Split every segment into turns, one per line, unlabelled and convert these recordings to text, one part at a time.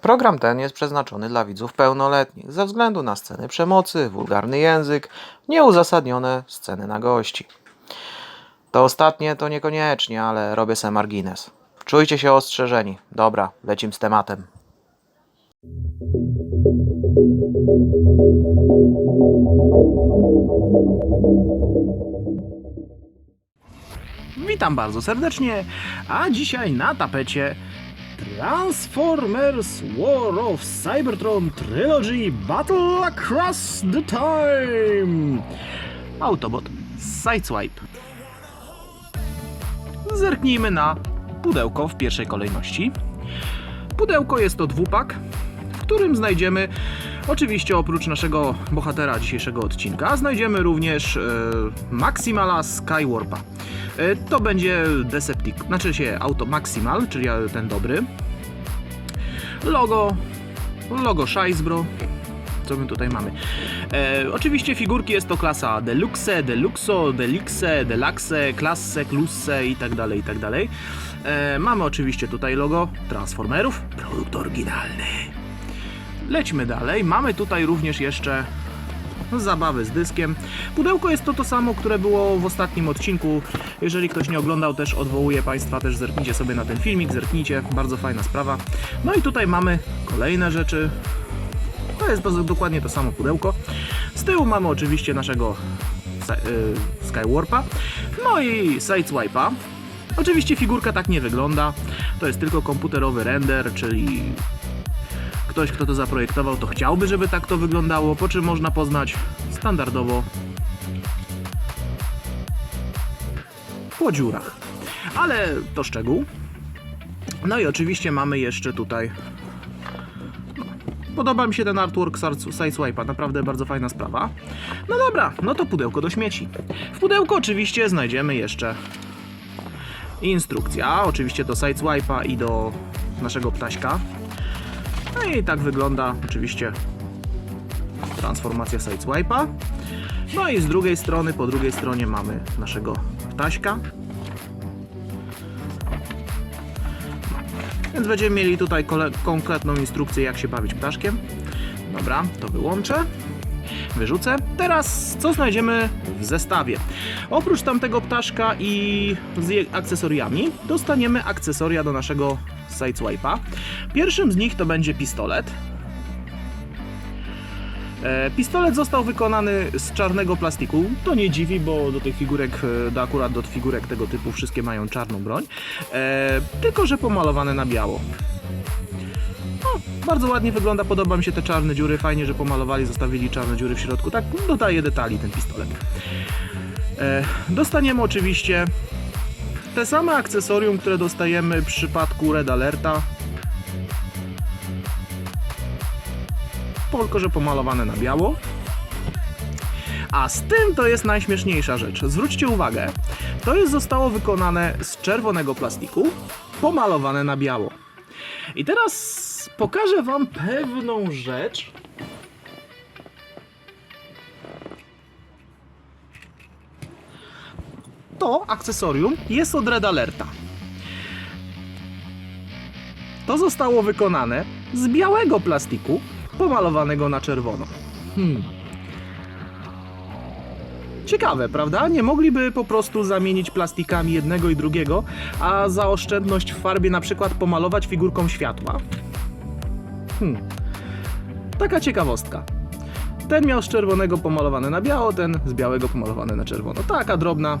Program ten jest przeznaczony dla widzów pełnoletnich ze względu na sceny przemocy, wulgarny język, nieuzasadnione sceny nagości. To ostatnie to niekoniecznie, ale robię se margines. Czujcie się ostrzeżeni. Dobra, lecim z tematem.
Witam bardzo serdecznie, a dzisiaj na tapecie Transformers War of Cybertron Trilogy Battle Across the Time Autobot Sideswipe Zerknijmy na pudełko w pierwszej kolejności. Pudełko jest to dwupak, w którym znajdziemy oczywiście oprócz naszego bohatera dzisiejszego odcinka, znajdziemy również e, Maximala Skywarpa. E, to będzie Deceptic, znaczy się Auto Maximal, czyli ten dobry. Logo, logo Shicebro. Co my tutaj mamy? E, oczywiście figurki jest to klasa Deluxe, Deluxo, Delixe, Deluxe, Klasse, Klusse i tak dalej, i tak dalej. E, mamy oczywiście tutaj logo Transformerów, produkt oryginalny. Lećmy dalej. Mamy tutaj również jeszcze zabawy z dyskiem. Pudełko jest to to samo, które było w ostatnim odcinku. Jeżeli ktoś nie oglądał, też odwołuję Państwa, też zerknijcie sobie na ten filmik, zerknijcie, bardzo fajna sprawa. No i tutaj mamy kolejne rzeczy. To jest dokładnie to samo pudełko. Z tyłu mamy oczywiście naszego y, Skywarpa, no i Sideswipe'a. Oczywiście figurka tak nie wygląda. To jest tylko komputerowy render, czyli ktoś, kto to zaprojektował, to chciałby, żeby tak to wyglądało, po czym można poznać standardowo po dziurach. Ale to szczegół. No i oczywiście mamy jeszcze tutaj. Podoba mi się ten artwork Sideswipe'a, naprawdę bardzo fajna sprawa. No dobra, no to pudełko do śmieci. W pudełku oczywiście znajdziemy jeszcze instrukcja, oczywiście do Sideswipe'a i do naszego ptaśka. No i tak wygląda oczywiście transformacja Sideswipe'a. No i z drugiej strony, po drugiej stronie mamy naszego ptaśka. Więc będziemy mieli tutaj konkretną instrukcję, jak się bawić ptaszkiem. Dobra, to wyłączę. Wyrzucę. Teraz co znajdziemy w zestawie? Oprócz tamtego ptaszka i z akcesoriami, dostaniemy akcesoria do naszego Sideswipe'a. Pierwszym z nich to będzie pistolet. E, Pistolet został wykonany z czarnego plastiku. To nie dziwi, bo do tych figurek, e, do akurat do figurek tego typu wszystkie mają czarną broń. E, tylko, że pomalowane na biało. No, bardzo ładnie wygląda, podoba mi się te czarne dziury. Fajnie, że pomalowali, zostawili czarne dziury w środku. Tak dodaje detali ten pistolet. Dostaniemy oczywiście te same akcesorium, które dostajemy w przypadku Red Alerta. Tylko, że pomalowane na biało. A z tym to jest najśmieszniejsza rzecz. Zwróćcie uwagę, to jest zostało wykonane z czerwonego plastiku, pomalowane na biało. I teraz pokażę Wam pewną rzecz. To akcesorium jest od Red Alerta. To zostało wykonane z białego plastiku, pomalowanego na czerwono. Hmm. Ciekawe, prawda? Nie mogliby po prostu zamienić plastikami jednego i drugiego, a za oszczędność w farbie na przykład pomalować figurką światła? Hmm. Taka ciekawostka. Ten miał z czerwonego pomalowane na biało, ten z białego pomalowane na czerwono. Taka drobna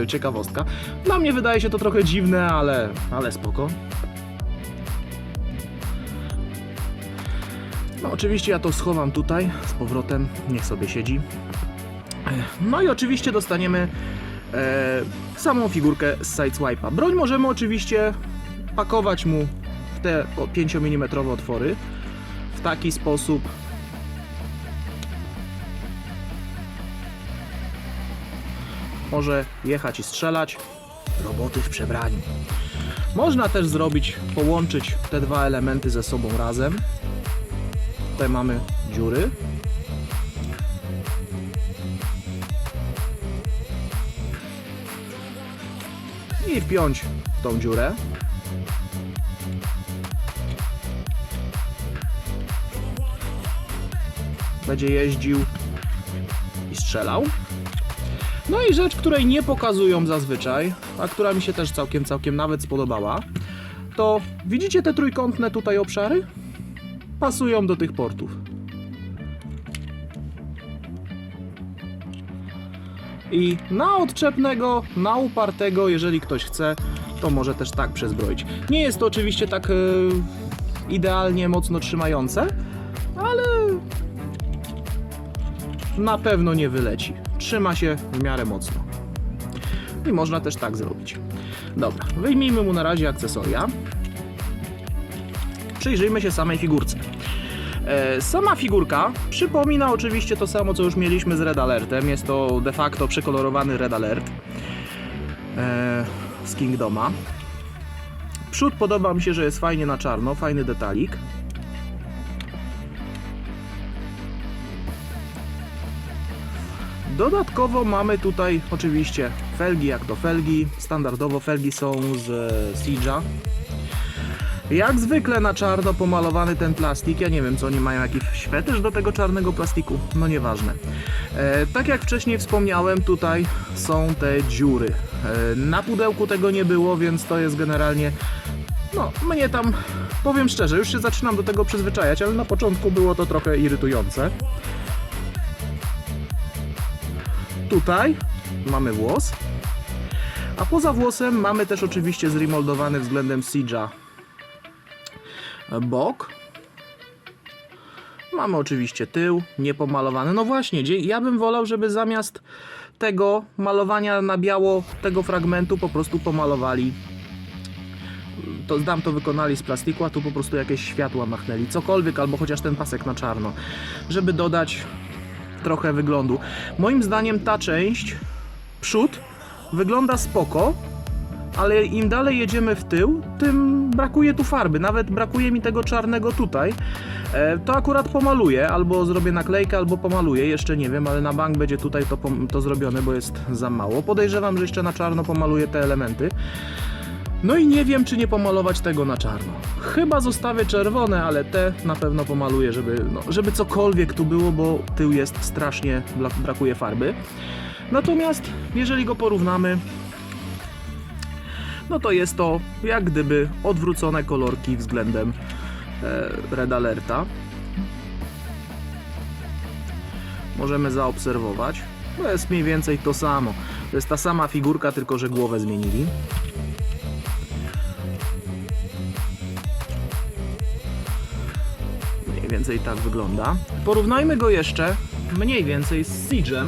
yy, ciekawostka. Dla mnie wydaje się to trochę dziwne, ale, ale spoko. No oczywiście ja to schowam tutaj z powrotem, niech sobie siedzi. No i oczywiście dostaniemy e, samą figurkę z Sideswipe'a. Broń możemy oczywiście pakować mu w te o, 5 mm otwory w taki sposób. może jechać i strzelać, roboty w przebraniu. Można też zrobić, połączyć te dwa elementy ze sobą razem. Tutaj mamy dziury. I wpiąć tą dziurę. Będzie jeździł i strzelał. I rzecz, której nie pokazują zazwyczaj, a która mi się też całkiem, całkiem nawet spodobała, to widzicie te trójkątne tutaj obszary? Pasują do tych portów. I na odczepnego, na upartego, jeżeli ktoś chce, to może też tak przezbroić. Nie jest to oczywiście tak e, idealnie mocno trzymające, ale na pewno nie wyleci. Trzyma się w miarę mocno. I można też tak zrobić. Dobra, wyjmijmy mu na razie akcesoria. Przyjrzyjmy się samej figurce. E, Sama figurka przypomina oczywiście to samo, co już mieliśmy z Red Alertem. Jest to de facto przekolorowany Red Alert e, z Kingdoma. Przód podoba mi się, że jest fajnie na czarno, fajny detalik. Dodatkowo mamy tutaj oczywiście felgi, jak to felgi. Standardowo felgi są z e, Siege'a. Jak zwykle na czarno pomalowany ten plastik. Ja nie wiem, co oni mają jakiś fetysz do tego czarnego plastiku. No nieważne. E, tak jak wcześniej wspomniałem, tutaj są te dziury. E, na pudełku tego nie było, więc to jest generalnie. No, mnie tam, powiem szczerze, już się zaczynam do tego przyzwyczajać, ale na początku było to trochę irytujące. Tutaj mamy włos. A poza włosem mamy też oczywiście zremoldowany względem Siege'a bok. Mamy oczywiście tył, niepomalowany. No właśnie, ja bym wolał, żeby zamiast tego malowania na biało tego fragmentu po prostu pomalowali. To zdam to wykonali z plastiku, a tu po prostu jakieś światła machnęli. Cokolwiek, albo chociaż ten pasek na czarno, żeby dodać trochę wyglądu. Moim zdaniem ta część, przód, wygląda spoko, ale im dalej jedziemy w tył, tym brakuje tu farby. Nawet brakuje mi tego czarnego tutaj. E, to akurat pomaluję, albo zrobię naklejkę, albo pomaluję, jeszcze nie wiem, ale na bank będzie tutaj to, to zrobione, bo jest za mało. Podejrzewam, że jeszcze na czarno pomaluję te elementy. No i nie wiem, czy nie pomalować tego na czarno. Chyba zostawię czerwone, ale te na pewno pomaluję, żeby, no, żeby cokolwiek tu było, bo tył jest strasznie, brakuje farby. Natomiast jeżeli go porównamy, no to jest to jak gdyby odwrócone kolorki względem e, Red Alerta. Możemy zaobserwować. To jest mniej więcej to samo. To jest ta sama figurka, tylko że głowę zmienili. Więcej tak wygląda. Porównajmy go jeszcze mniej więcej z Siege'em.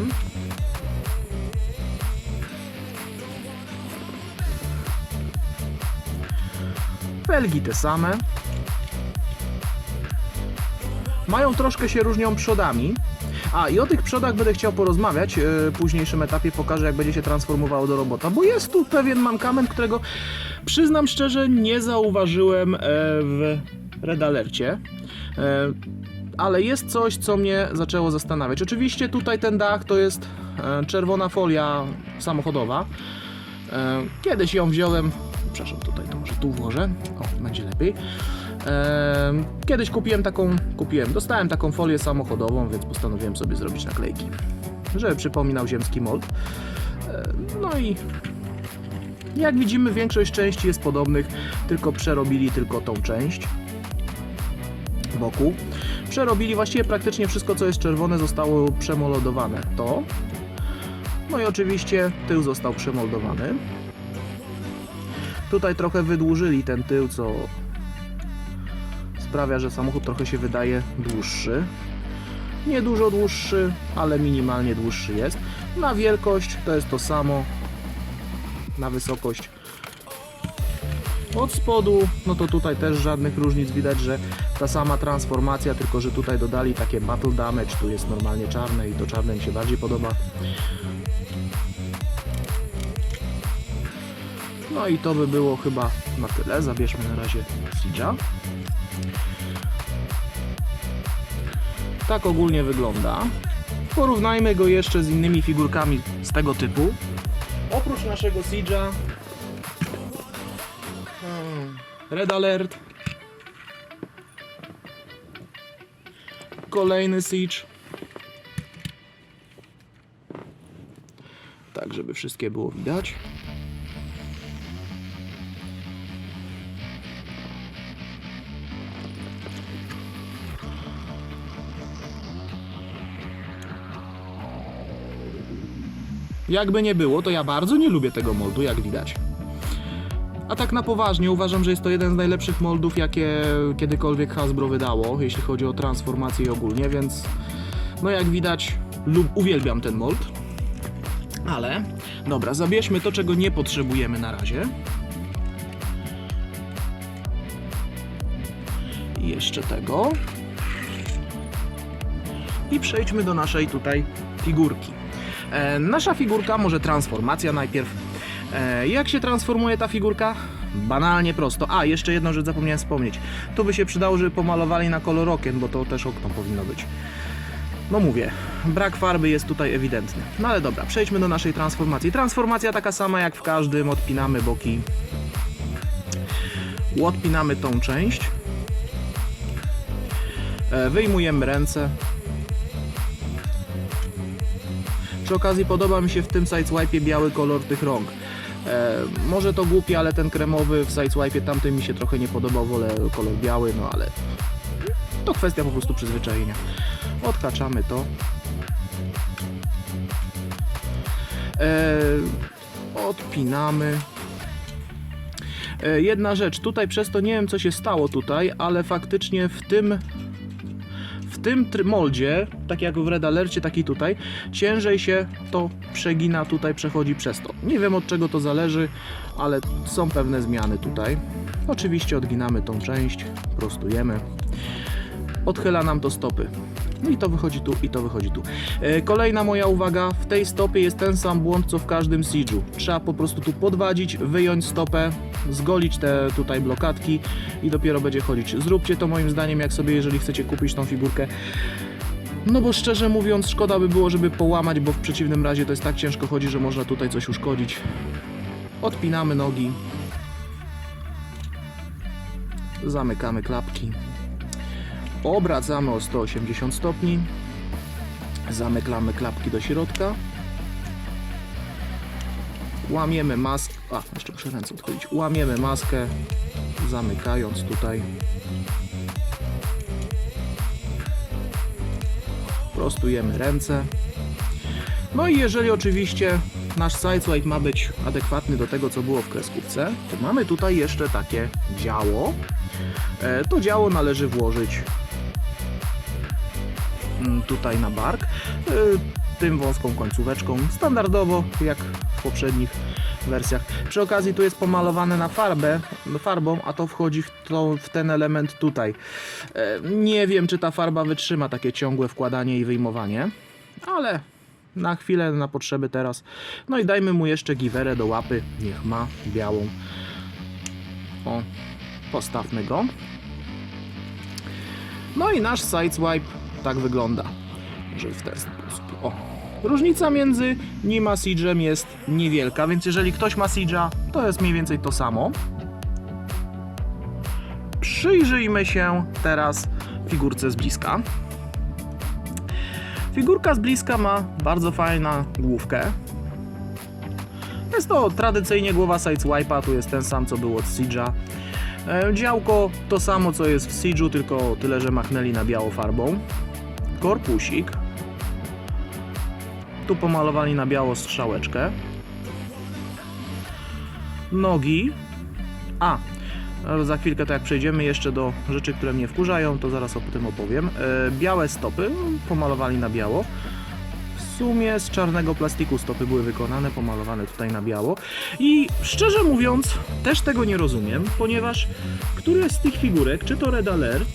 Felgi te same. Mają troszkę się różnią przodami. A i o tych przodach będę chciał porozmawiać yy, w późniejszym etapie, pokażę jak będzie się transformowało do robota, bo jest tu pewien mankament, którego przyznam szczerze nie zauważyłem e, w Red Alercie. E, ale jest coś, co mnie zaczęło zastanawiać. Oczywiście tutaj ten dach to jest e, czerwona folia samochodowa. E, Kiedyś ją wziąłem, przepraszam, tutaj to może tu włożę, o, będzie lepiej. Kiedyś kupiłem taką, kupiłem, dostałem taką folię samochodową, więc postanowiłem sobie zrobić naklejki, żeby przypominał ziemski mold. No i jak widzimy, większość części jest podobnych, tylko przerobili tylko tą część boku. Przerobili właściwie praktycznie wszystko, co jest czerwone, zostało przemolodowane. To. No i oczywiście tył został przemoldowany. Tutaj trochę wydłużyli ten tył, co sprawia, że samochód trochę się wydaje dłuższy. Nie dużo dłuższy, ale minimalnie dłuższy jest. Na wielkość to jest to samo. Na wysokość od spodu, no to tutaj też żadnych różnic widać, że ta sama transformacja, tylko że tutaj dodali takie battle damage, tu jest normalnie czarne i to czarne mi się bardziej podoba. No i to by było chyba na tyle. Zabierzmy na razie Siege'a. Tak ogólnie wygląda. Porównajmy go jeszcze z innymi figurkami z tego typu. Oprócz naszego Siege'a. Red Alert. Kolejny Siege. Tak, żeby wszystkie było widać. Jakby nie było, to ja bardzo nie lubię tego moldu, jak widać. A tak na poważnie, uważam, że jest to jeden z najlepszych moldów, jakie kiedykolwiek Hasbro wydało, jeśli chodzi o transformację i ogólnie, więc no jak widać, lub uwielbiam ten mold. Ale, dobra, zabierzmy to, czego nie potrzebujemy na razie. I jeszcze tego. I przejdźmy do naszej tutaj figurki. E, nasza figurka, może transformacja najpierw. E, jak się transformuje ta figurka? Banalnie prosto. A, jeszcze jedną rzecz zapomniałem wspomnieć. Tu by się przydało, żeby pomalowali na kolor okien, bo to też okno powinno być. No mówię, brak farby jest tutaj ewidentny. No ale dobra, przejdźmy do naszej transformacji. Transformacja taka sama jak w każdym, odpinamy boki. Odpinamy tą część. E, Wyjmujemy ręce. Przy okazji podoba mi się w tym sideswipe biały kolor tych rąk. E, może to głupie, ale ten kremowy w sideswipe tamtym mi się trochę nie podobał, wolę kolor biały, no ale to kwestia po prostu przyzwyczajenia. Odkaczamy to. E, odpinamy. E, jedna rzecz, tutaj przez to nie wiem co się stało tutaj, ale faktycznie w tym tym moldzie, tak jak w Red Alercie, tak i tutaj, ciężej się to przegina tutaj, przechodzi przez to. Nie wiem od czego to zależy, ale są pewne zmiany tutaj. Oczywiście odginamy tą część, prostujemy. Odchyla nam to stopy. No i to wychodzi tu, i to wychodzi tu. E, Kolejna moja uwaga, w tej stopie jest ten sam błąd, co w każdym siege'u. Trzeba po prostu tu podwadzić, wyjąć stopę, zgolić te tutaj blokadki i dopiero będzie chodzić. Zróbcie to moim zdaniem, jak sobie, jeżeli chcecie kupić tą figurkę. No bo szczerze mówiąc, szkoda by było, żeby połamać, bo w przeciwnym razie to jest tak ciężko chodzi, że można tutaj coś uszkodzić. Odpinamy nogi. Zamykamy klapki. Obracamy o 180 stopni. Zamykamy klapki do środka. Łamiemy maskę. A, jeszcze muszę ręce odchodzić. Łamiemy maskę, zamykając tutaj. Prostujemy ręce. No i jeżeli oczywiście nasz sideswipe ma być adekwatny do tego, co było w kreskówce, to mamy tutaj jeszcze takie działo. E, To działo należy włożyć tutaj na bark e, tym wąską końcóweczką, standardowo jak w poprzednich wersjach. Przy okazji tu jest pomalowane na farbę, farbą, a to wchodzi w, to, w ten element tutaj. E, Nie wiem, czy ta farba wytrzyma takie ciągłe wkładanie i wyjmowanie, ale na chwilę, na potrzeby teraz. No i dajmy mu jeszcze giwerę do łapy, niech ma białą. O, postawmy go. No i nasz sideswipe tak wygląda, że w ten sposób. O. Różnica między nim a Siege'em jest niewielka, więc jeżeli ktoś ma Siege'a, to jest mniej więcej to samo. Przyjrzyjmy się teraz figurce z bliska. Figurka z bliska ma bardzo fajną główkę. Jest to tradycyjnie głowa Sideswipe'a, tu jest ten sam co był od Siege'a. E, Działko to samo co jest w Siege'u, tylko tyle, że machnęli na biało farbą. Korpusik. Tu pomalowali na biało strzałeczkę. Nogi. A, za chwilkę, to jak przejdziemy jeszcze do rzeczy, które mnie wkurzają, to zaraz o tym opowiem. E, białe stopy pomalowali na biało. W sumie z czarnego plastiku stopy były wykonane, pomalowane tutaj na biało. I szczerze mówiąc, też tego nie rozumiem, ponieważ któraś z tych figurek, czy to Red Alert,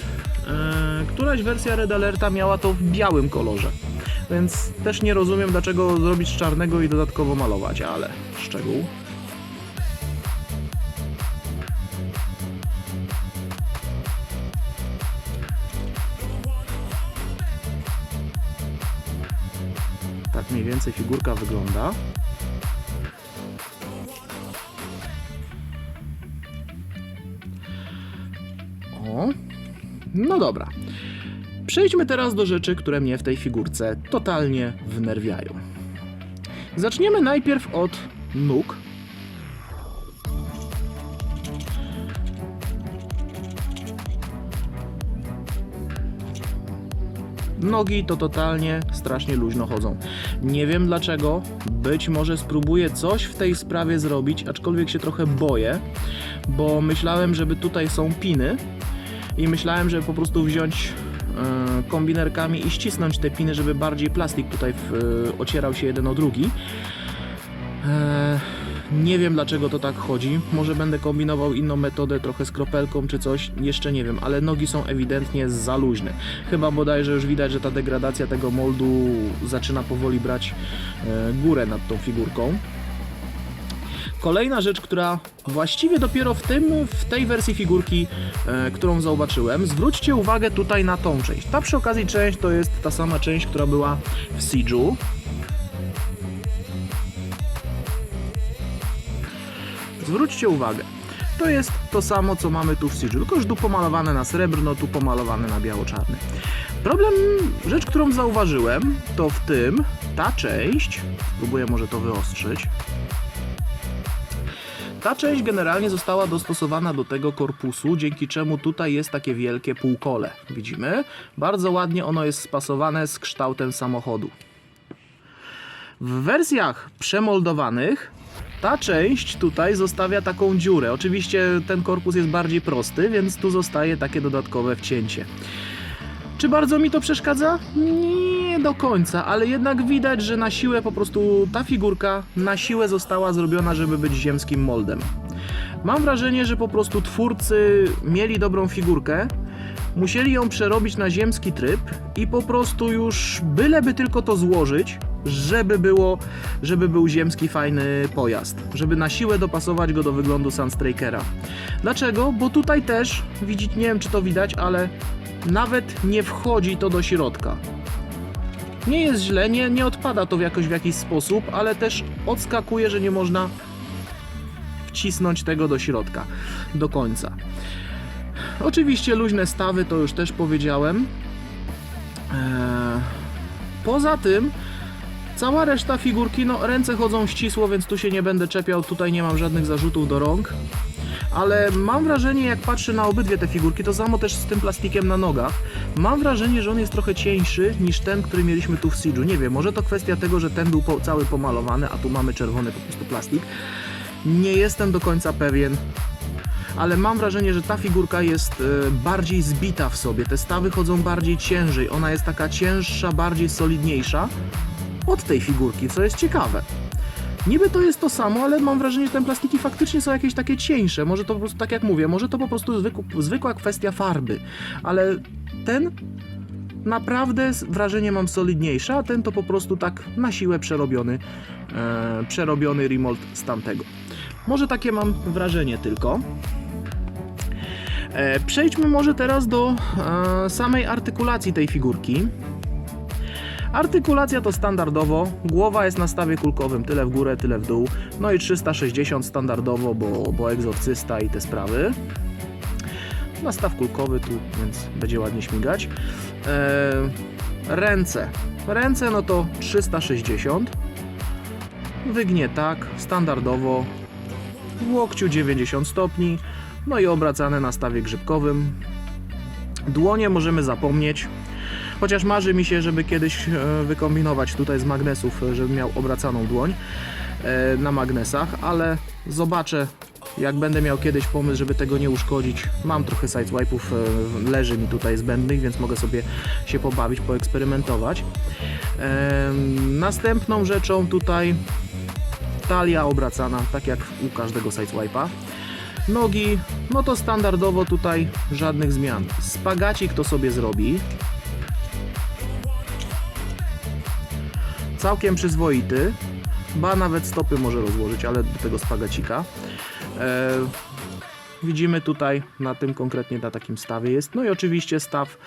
któraś wersja Red Alerta miała to w białym kolorze. Więc też nie rozumiem, dlaczego zrobić czarnego i dodatkowo malować, ale szczegół. Tak mniej więcej figurka wygląda. No dobra. Przejdźmy teraz do rzeczy, które mnie w tej figurce totalnie wnerwiają. Zaczniemy najpierw od nóg. Nogi to totalnie strasznie luźno chodzą. Nie wiem dlaczego. Być może spróbuję coś w tej sprawie zrobić, aczkolwiek się trochę boję, bo myślałem, żeby tutaj są piny i myślałem, żeby po prostu wziąć e, kombinerkami i ścisnąć te piny, żeby bardziej plastik tutaj e, ocierał się jeden o drugi. E, nie wiem dlaczego to tak chodzi. Może będę kombinował inną metodę, trochę z kropelką czy coś, jeszcze nie wiem, ale nogi są ewidentnie za luźne. Chyba bodajże już widać, że ta degradacja tego moldu zaczyna powoli brać górę nad tą figurką. Kolejna rzecz, która właściwie dopiero w, tym, w tej wersji figurki, e, którą zobaczyłem, zwróćcie uwagę tutaj na tą część. Ta przy okazji część to jest ta sama część, która była w Siege'u. Zwróćcie uwagę. To jest to samo, co mamy tu w Siege'u, tylko już tu pomalowane na srebrno, tu pomalowane na biało-czarny. Problem, rzecz, którą zauważyłem, to w tym, ta część, spróbuję może to wyostrzyć, ta część generalnie została dostosowana do tego korpusu, dzięki czemu tutaj jest takie wielkie półkole. Widzimy? Bardzo ładnie ono jest spasowane z kształtem samochodu. W wersjach przemoldowanych ta część tutaj zostawia taką dziurę. Oczywiście ten korpus jest bardziej prosty, więc tu zostaje takie dodatkowe wcięcie. Czy bardzo mi to przeszkadza? Nie do końca, ale jednak widać, że na siłę po prostu ta figurka na siłę została zrobiona, żeby być ziemskim moldem. Mam wrażenie, że po prostu twórcy mieli dobrą figurkę, musieli ją przerobić na ziemski tryb i po prostu już byleby tylko to złożyć, żeby było, żeby był ziemski fajny pojazd, żeby na siłę dopasować go do wyglądu Sunstrikera. Dlaczego? Bo tutaj też, widzieć, nie wiem czy to widać, ale nawet nie wchodzi to do środka. Nie jest źle, nie, nie odpada to w jakoś w jakiś sposób, ale też odskakuje, że nie można wcisnąć tego do środka do końca. Oczywiście luźne stawy, to już też powiedziałem. Eee, poza tym cała reszta figurki, no ręce chodzą ścisło, więc tu się nie będę czepiał, tutaj nie mam żadnych zarzutów do rąk. Ale mam wrażenie, jak patrzę na obydwie te figurki, to samo też z tym plastikiem na nogach, mam wrażenie, że on jest trochę cieńszy niż ten, który mieliśmy tu w Siege'u. Nie wiem, może to kwestia tego, że ten był po, cały pomalowany, a tu mamy czerwony po prostu plastik. Nie jestem do końca pewien, ale mam wrażenie, że ta figurka jest e, bardziej zbita w sobie. Te stawy chodzą bardziej ciężej. Ona jest taka cięższa, bardziej solidniejsza od tej figurki, co jest ciekawe. Niby to jest to samo, ale mam wrażenie, że te plastiki faktycznie są jakieś takie cieńsze. Może to po prostu, tak jak mówię, może to po prostu zwykł, zwykła kwestia farby, ale ten naprawdę wrażenie mam solidniejsze, a ten to po prostu tak na siłę przerobiony, e, przerobiony remold z tamtego. Może takie mam wrażenie tylko. E, Przejdźmy może teraz do e, samej artykulacji tej figurki. Artykulacja to standardowo, głowa jest na stawie kulkowym, tyle w górę, tyle w dół, no i 360 standardowo, bo, bo egzorcysta i te sprawy. Nastaw kulkowy tu, więc będzie ładnie śmigać. E, ręce. Ręce no to 360. Wygnie tak, standardowo. W łokciu 90 stopni, no i obracane na stawie grzybkowym. Dłonie możemy zapomnieć. Chociaż marzy mi się, żeby kiedyś e, wykombinować tutaj z magnesów, e, żebym miał obracaną dłoń e, na magnesach, ale zobaczę, jak będę miał kiedyś pomysł, żeby tego nie uszkodzić. Mam trochę sidewipe'ów, e, leży mi tutaj zbędnych, więc mogę sobie się pobawić, poeksperymentować. Następną rzeczą tutaj talia obracana, tak jak u każdego sidewipe'a. Nogi, no to standardowo tutaj żadnych zmian. Spagacik to sobie zrobi. Całkiem przyzwoity. Ba nawet stopy może rozłożyć, ale do tego spagacika. E, widzimy tutaj na tym konkretnie na takim stawie jest. No i oczywiście staw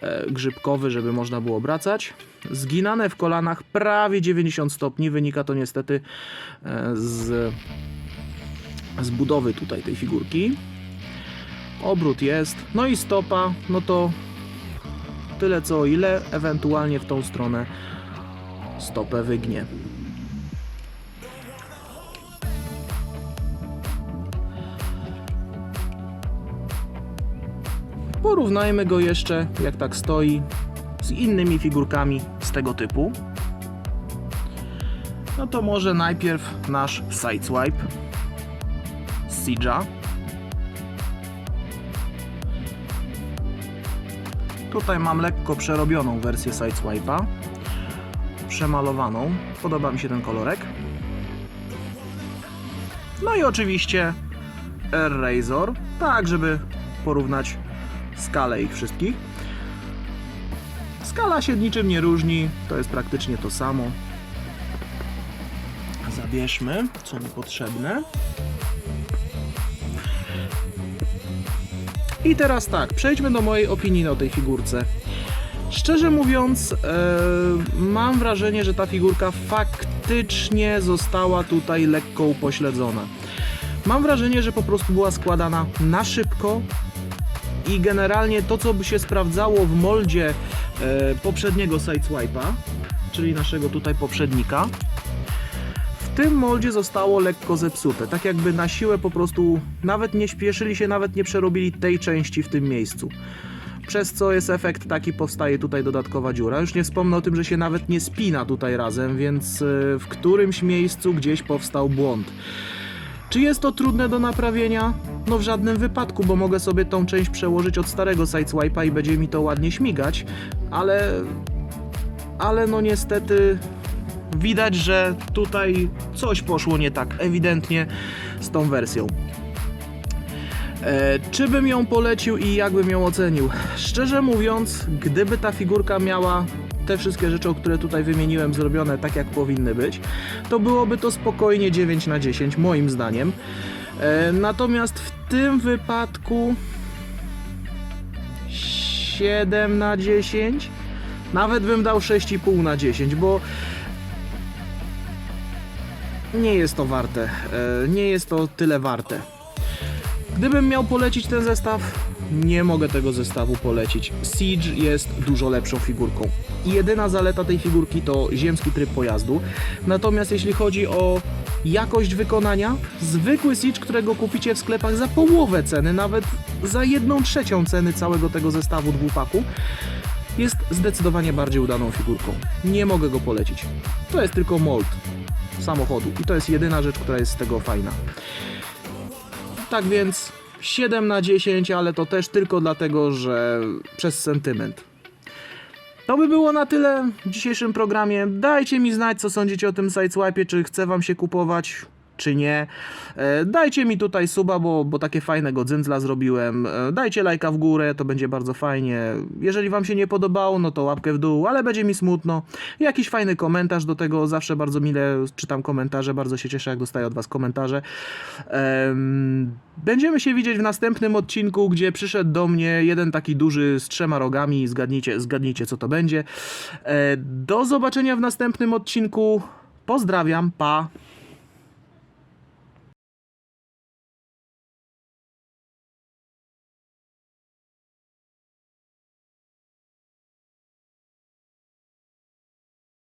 e, grzybkowy, żeby można było obracać. Zginane w kolanach prawie 90 stopni. Wynika to niestety e, z, z budowy tutaj tej figurki. Obrót jest. No i stopa, no to tyle co ile, ewentualnie w tą stronę stopę wygnie. Porównajmy go jeszcze, jak tak stoi, z innymi figurkami z tego typu. No to może najpierw nasz Sideswipe z Siege'a. Tutaj mam lekko przerobioną wersję Sideswipe'a. Przemalowaną. Podoba mi się ten kolorek. No i oczywiście Razor, tak żeby porównać skalę ich wszystkich. Skala się niczym nie różni, to jest praktycznie to samo. Zabierzmy, co mi potrzebne. I teraz tak, przejdźmy do mojej opinii o tej figurce. Szczerze mówiąc, e, mam wrażenie, że ta figurka faktycznie została tutaj lekko upośledzona. Mam wrażenie, że po prostu była składana na szybko i generalnie to, co by się sprawdzało w moldzie e, poprzedniego Sideswipe'a, czyli naszego tutaj poprzednika, w tym moldzie zostało lekko zepsute. Tak jakby na siłę po prostu nawet nie śpieszyli się, nawet nie przerobili tej części w tym miejscu. Przez co jest efekt taki, powstaje tutaj dodatkowa dziura. Już nie wspomnę o tym, że się nawet nie spina tutaj razem, więc e, w którymś miejscu gdzieś powstał błąd. Czy jest to trudne do naprawienia? No w żadnym wypadku, bo mogę sobie tą część przełożyć od starego Sideswipe'a i będzie mi to ładnie śmigać, ale... Ale no niestety widać, że tutaj coś poszło nie tak ewidentnie z tą wersją. E, czy bym ją polecił i jak bym ją ocenił? Szczerze mówiąc, gdyby ta figurka miała te wszystkie rzeczy, o które tutaj wymieniłem, zrobione tak jak powinny być, to byłoby to spokojnie 9 na 10, moim zdaniem. E, natomiast w tym wypadku 7 na 10, nawet bym dał 6,5 na 10, bo nie jest to warte. E, nie jest to tyle warte. Gdybym miał polecić ten zestaw, nie mogę tego zestawu polecić. Siege jest dużo lepszą figurką. Jedyna zaleta tej figurki to ziemski tryb pojazdu. Natomiast jeśli chodzi o jakość wykonania, zwykły Siege, którego kupicie w sklepach za połowę ceny, nawet za jedną trzecią ceny całego tego zestawu dwupaku, jest zdecydowanie bardziej udaną figurką. Nie mogę go polecić. To jest tylko mold samochodu i to jest jedyna rzecz, która jest z tego fajna. Tak więc 7 na 10, ale to też tylko dlatego, że przez sentyment. To by było na tyle w dzisiejszym programie. Dajcie mi znać, co sądzicie o tym Sideswipe, czy chce wam się kupować, czy nie. E, Dajcie mi tutaj suba, bo, bo takie fajnego dzyndzla zrobiłem. E, Dajcie lajka w górę, to będzie bardzo fajnie. Jeżeli wam się nie podobało, no to łapkę w dół, ale będzie mi smutno. Jakiś fajny komentarz do tego, zawsze bardzo mile czytam komentarze, bardzo się cieszę, jak dostaję od was komentarze. Em, Będziemy się widzieć w następnym odcinku, gdzie przyszedł do mnie jeden taki duży z trzema rogami. Zgadnijcie, zgadnijcie co to będzie. E, Do zobaczenia w następnym odcinku. Pozdrawiam, pa.